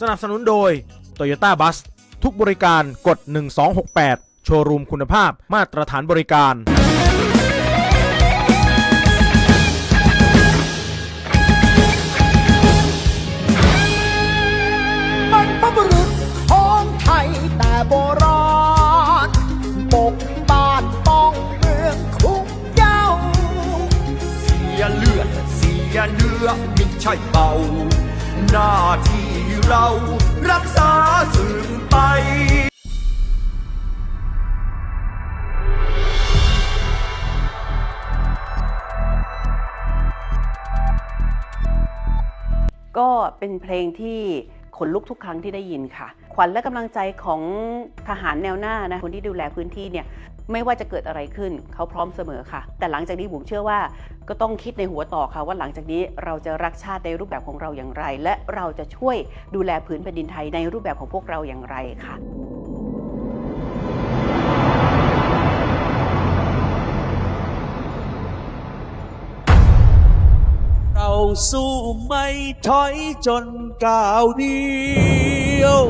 สนับสนุนโดย Toyota Bus ทุกบริการกด 1268 โชว์รูมคุณภาพมาตรฐานบริการ บรรพบุรุษของไทยแต่โบราณปกบ้านป้องเมืองคุ้มเย้า เสียเลือดเสียเนื้อมิใช่เบา หน้าที่เรารักษาสืบไปก็เป็นเพลงที่ขนลุกทุกครั้งที่ได้ยินค่ะ ขวัญและกำลังใจของทหารแนวหน้านะคนที่ดูแลพื้นที่เนี่ย ไม่ว่าจะเกิดอะไรขึ้นเขาพร้อมเสมอค่ะ แต่หลังจากนี้ผมเชื่อว่า ก็ต้องคิดในหัวต่อค่ะว่าหลังจากนี้เราจะรักชาติในรูปแบบของเราอย่างไร และเราจะช่วยดูแลพื้นแผ่นดินไทยในรูปแบบของพวกเราอย่างไรค่ะเราสู้ไม่ถอยจนก้าวเดียว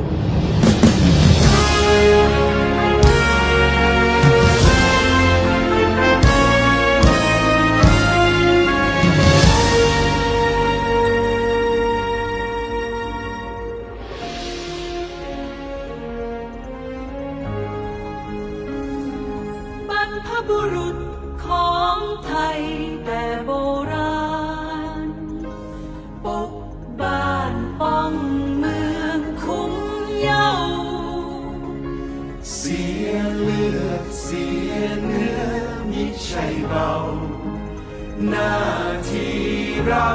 บุรุษของไทยแต่โบราณ ปกบ้านป้องเมืองคุ้มเย้าเสียเลือดเสียเนื้อมิใช่เบา หน้าที่เรา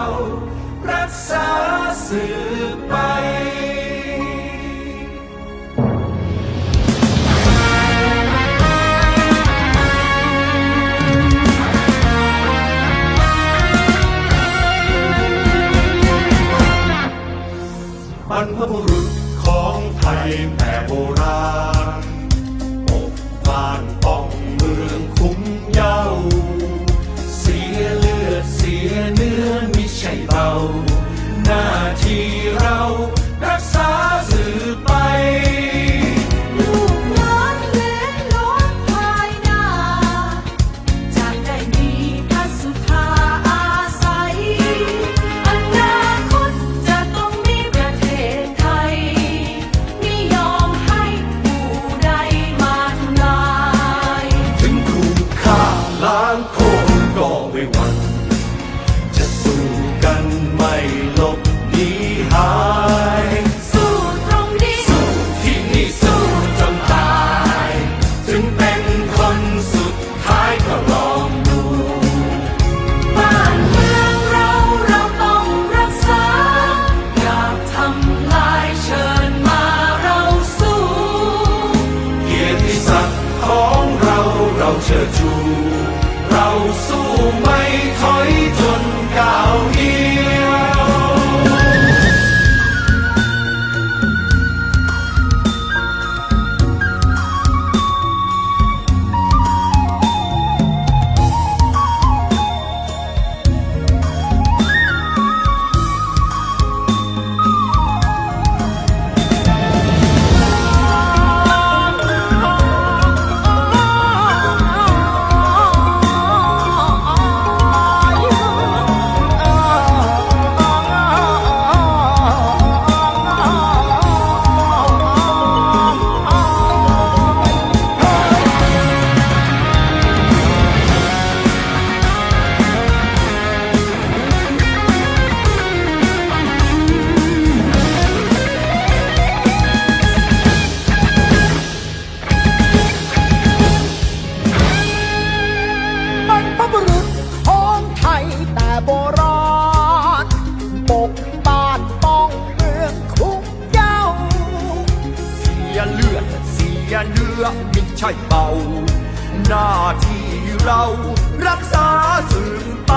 รักษาสืบไป ไยเนื้อมิใช่เบา หน้าที่เรารักษาสืบไป